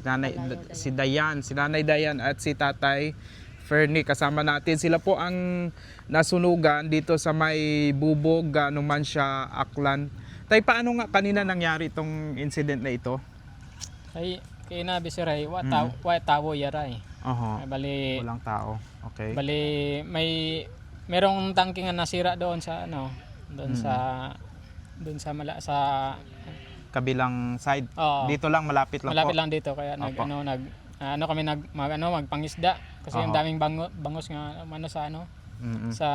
nanay si Dayan, si Nanay Dayan at si Tatay Fernie kasama natin. Sila po ang nasunugan dito sa may bubog, ano man siya, Aklan. Tay, paano nga kanina nangyari itong incident na ito? Ay, kay nabi si Ray, wa Mm. tawo, wa tawo yaray. Oho, Ay, Bali, walang tao. Okay. bali may merong tangke nga nasira doon sa ano, doon Mm. sa doon sa mala sa Kabilang side. oh, Dito lang, malapit lang malapit po. lang dito kaya nag Opo. ano nag ano kami nag mag, ano magpangisda kasi yung Oo. daming bango, bangos nga ano sa ano Mm-mm. sa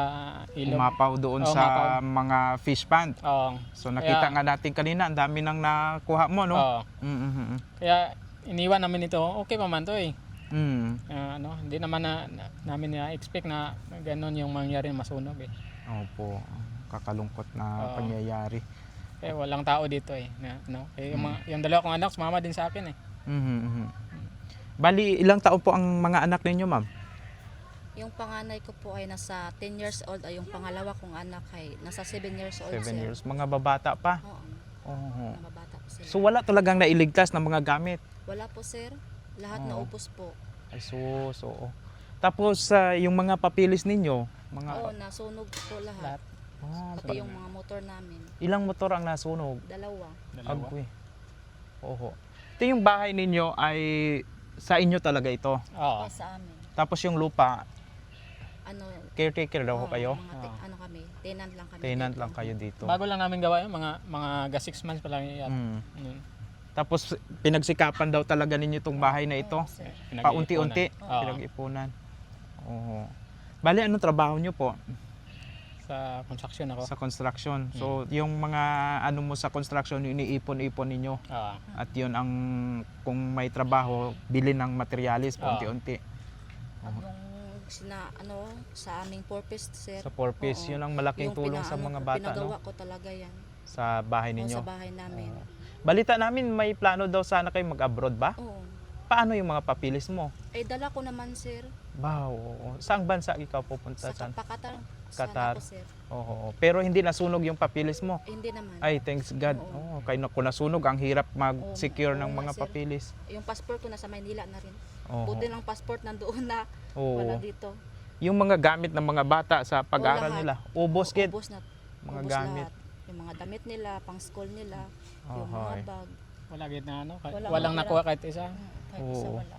ilog. Umapaw doon Oo, sa mga fish pond. Oo. So nakita Kaya- nga natin kanina, ang dami nang nakuha mo, no? Oo. Mm-mm. Kaya iniwan namin ito. Okay pa man to eh. Mm. Ah, ano, hindi naman na, na namin na expect na ganun yung mangyari masunog eh. Opo, kakalungkot na Oo. pangyayari. Kaya walang tao dito eh. Na, no? Eh, yung, Hmm. mga, yung dalawa kong anak, sumama din sa akin eh. Mhm, mhm. Bali, ilang taon po ang mga anak ninyo, ma'am? Yung panganay ko po ay nasa 10 years old ay yung pangalawa kong anak ay nasa 7 years old Seven sir. years. Mga babata pa. Oo, Oo. mga bata po sila. So wala talagang nailigtas ng mga gamit. Wala po sir. Lahat Oo. naupos po. Ay, sus, oo. Tapos sa yung mga papilis ninyo, mga Oo, nasunog po lahat. Lahat. Ah, Pati yung mga motor namin. ilang motor ang nasunog? Dalawa. Dalawa. Agwi. Oo. Ito yung bahay ninyo ay sa inyo talaga ito. Oo. Pa sa amin. Tapos yung lupa, Ano, caretaker daw oo, kayo? Mga te- ano kami, tenant lang kami. Tenant lang kayo dito. Bago lang namin gawa yun, mga mga ga 6 months pa lang yun. Mm. Yun. Tapos pinagsikapan daw talaga ninyo itong bahay na ito. Sir. Pinag-iipunan. Paunti-unti. Oo. Pinag-ipunan. Oo. Bali, anong trabaho nyo po Sa construction ako. sa construction? Mm. So, yung mga ano mo sa construction, yung iniipon-ipon ninyo. Oo. At yun ang, kung may trabaho, bili ng materialis Oo. paunti-unti. At yung sina, ano, sa aming purpose, sir. Sa four piece, Oo. yun ang malaking Yung tulong sa pinaano mga ko, bata, Pinagawa no? ko talaga yan. Sa bahay Oo, ninyo. sa bahay namin. Balita namin, may plano daw sana kayo mag-abroad ba? Oo. Paano yung mga papilis mo? Eh, dala ko naman, sir. Wow. Saang bansa ikaw pupunta? Sa Saan? Kapakatar. Qatar. Sana po, sir. Oo. Pero hindi nasunog yung papilis mo. Eh, hindi naman. Ay, thanks God. Oo. Oo, kaya na, kung nasunog, ang hirap mag-secure Oo, ng oo mga nga, sir. papilis. Yung passport ko nasa Maynila na rin. Oo. Buti lang passport nandoon na. Oo. Wala dito. Yung mga gamit ng mga bata sa pag-aaral lahat. nila, ubos gid. Ubos na. Mga ubos gamit. lahat. Yung mga damit nila, pang school nila, yung mga bag. Wala gid na ano. kahit Wala, walang wala. nakuha kahit isa. Mm, Kahit isa Oo. wala.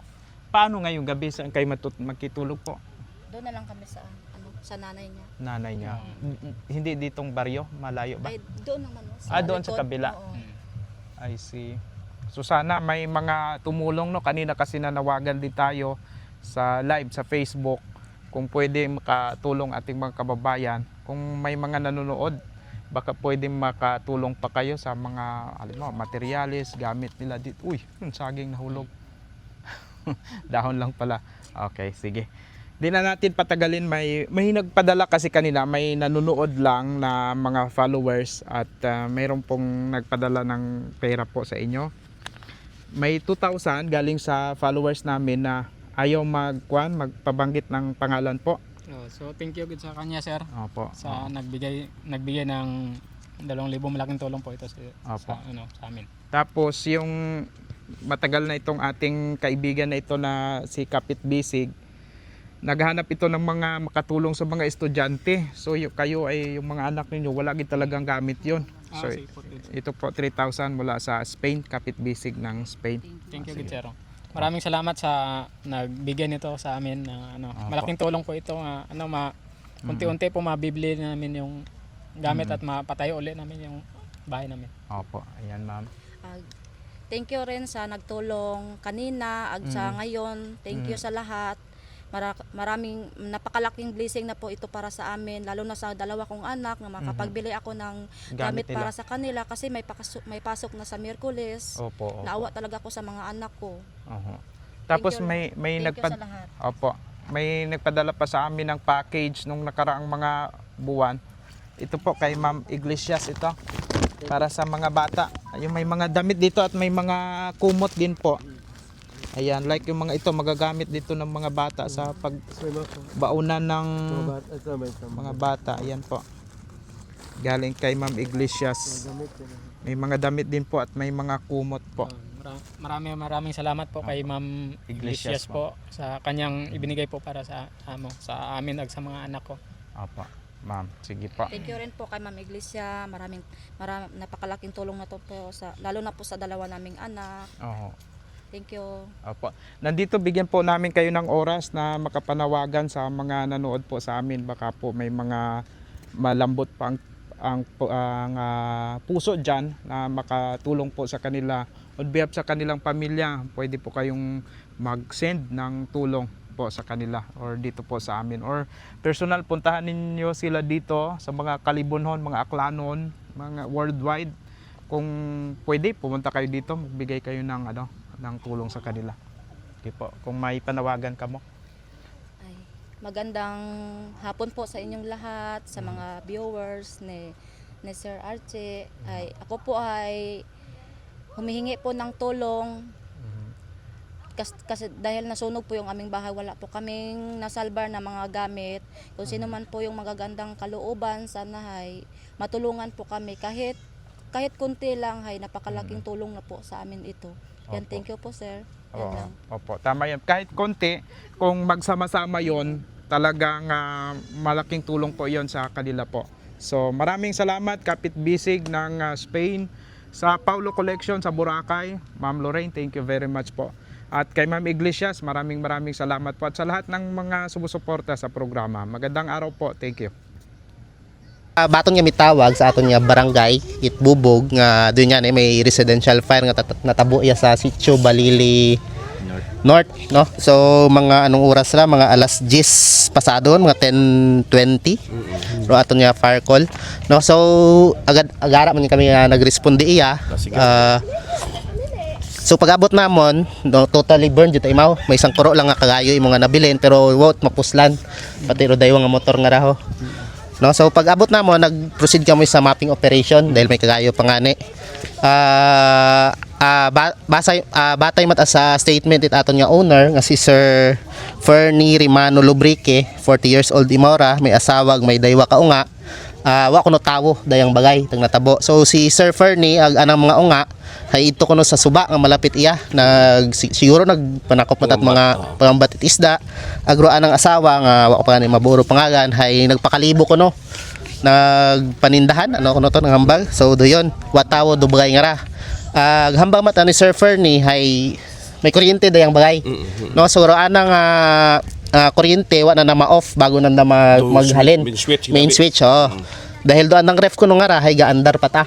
Paano ngayong gabi saan kayo matut- magkitulog po? Doon na lang kami sa ano, sa nanay niya. Nanay niya. N- n- Hindi ditong baryo, malayo ba? Ay, doon naman. oh, Ah, doon sa likod. kabila. Oo. Mm. I see. So sana may mga tumulong no kanina kasi nanawagan din tayo sa live sa Facebook kung pwede makatulong ating mga kababayan kung may mga nanonood baka pwede makatulong pa kayo sa mga alam mo materials gamit nila dito uy yung saging nahulog dahon lang pala. Okay sige. Di na natin patagalin. May may nagpadala kasi kanina. May nanonood lang na mga followers at ah, mayroon pong nagpadala ng pera po sa inyo. May 2,000 galing sa followers namin na ayaw magkuan magpabanggit ng pangalan po Oh, so thank you gid sa kanya sir opo sa nagbigay nagbigay ng 2,000 malaking tulong po ito sa, Opo. sa ano sa amin. Tapos yung matagal na itong ating kaibigan na ito na si Kapit Bisig, naghanap ito ng mga makatulong sa mga estudyante. So y- kayo ay yung mga anak ninyo, wala gid talagang gamit yon. Ah, So you. ito po 3,000 mula sa Spain, Kapit Bisig ng Spain. Thank you, good sir. Maraming salamat sa nagbigay nito sa amin na ano, Opo. malaking tulong po ito nga ano ma unti-unti po mabibili namin yung gamit Mm. at mapatayo ulit namin yung bahay namin. Opo, ayan ma'am. Ah, thank you rin sa nagtulong kanina ag sa Mm. ngayon. Thank you Mm. sa lahat. Mara- maraming napakalaking blessing na po ito para sa amin lalo na sa dalawa kong anak na makapagbili ako ng. Gamit gamit nila. para sa kanila kasi may pakas- may pasok na sa Miyerkules. Opo, opo. Naawa talaga ako sa mga anak ko. Oho. Tapos you, may may nagpad. Opo. May nagpadala pa sa amin ng package nung nakaraang mga buwan. Ito po kay Ma'am Iglesias ito. Para sa mga bata. Yung may mga damit dito at may mga kumot din po. Ayan, like yung mga ito magagamit dito ng mga bata sa pagbaunan ng mga bata. Ayan po. Galing kay Ma'am Iglesias. May mga damit din po at may mga kumot po. Mara- Maraming maraming salamat po kay Ma'am Iglesias po sa kanyang ibinigay po para sa amo sa amin at sa mga anak ko. Opo. Ma'am, sige po. Thank you rin po kay Ma'am Iglesia. Maraming, maram, napakalaking tulong na to po sa, lalo na po sa dalawa naming anak. Oo. Thank you. Opo. Nandito bigyan po namin kayo ng oras na makapanawagan sa mga nanood po sa amin. Baka po may mga malambot pa ang, ang, ah, puso dyan na makatulong po sa kanila. On behalf sa kanilang pamilya, pwede po kayong mag-send ng tulong po sa kanila or dito po sa amin or personal puntahan ninyo sila dito sa mga kalibunhon, mga aklanon, mga worldwide kung pwede pumunta kayo dito magbigay kayo ng ano ng tulong sa kanila. Okay po kung may panawagan ka mo. Ay, magandang hapon po sa inyong lahat, sa mga viewers ni, ni Sir Archie. Ay, ako po ay humihingi po ng tulong. Kasi, kasi dahil nasunog po yung aming bahay, wala po kaming nasalbar na mga gamit. Kung sino man po yung magagandang kalooban, sana ay matulungan po kami. Kahit kahit kunti lang ay napakalaking tulong na po sa amin ito. Yan, Opo. thank you po sir. Yan Oo, lang. opo. Tama yan kahit konti kung magsama-sama yon talagang ah, malaking tulong po yon sa kanila po. So maraming salamat Kapit Bisig ng ah, Spain sa Paulo Collection sa Boracay. Ma'am Lorraine thank you very much po. At kay Ma'am Iglesias maraming maraming salamat po. At sa lahat ng mga sumusuporta sa programa magandang araw po. Thank you Ah, baton nga mitawag sa aton nga barangay Itbubog nga doon nga may residential fire nga natabo iya sa Sitio Balili North. no so mga anong oras ra mga alas 10 pasado mga 10:20 ro aton nga fire call no so agad agara man kami nga nagresponde iya Ah, So pag-abot namon, no, totally burned jud imaw. May isang kuro lang nga kagayo imo nga nabilin pero wot mapuslan. Pati ro dayo nga motor nga raho. No, so pag abot na mo, nag-proceed kami sa mapping operation dahil may kagayo pangani. Ah, ah, ba- basay ah, batay mata sa statement it aton nga owner nga si Sir Fernie Rimano Lubrique, 40 years old imora, may asawag, may daywa ka unga. Ah, wa kuno tawo dayang bagay tag natabo. So si Sir Fernie ag anang mga unga hay ito kuno sa suba nga malapit iya. Nag si- siguro nagpanakop matat mga pangambatit isda. Agro anang asawa nga wa pa ni maburo pangagan hay nagpakalibo kuno. Nagpanindahan ano kuno to ng hambal so doyon wa tawo do bagay nga ra. Ag hambang mata ni Sir Fernie hay may kuryente dayang bagay. No so ro anang ah, ah, kuryente wa na na ma-off bago na na mag- maghalin. main switch, main switch oh. Dahil doon ang ref ko nung nga ra hay gaandar pa ta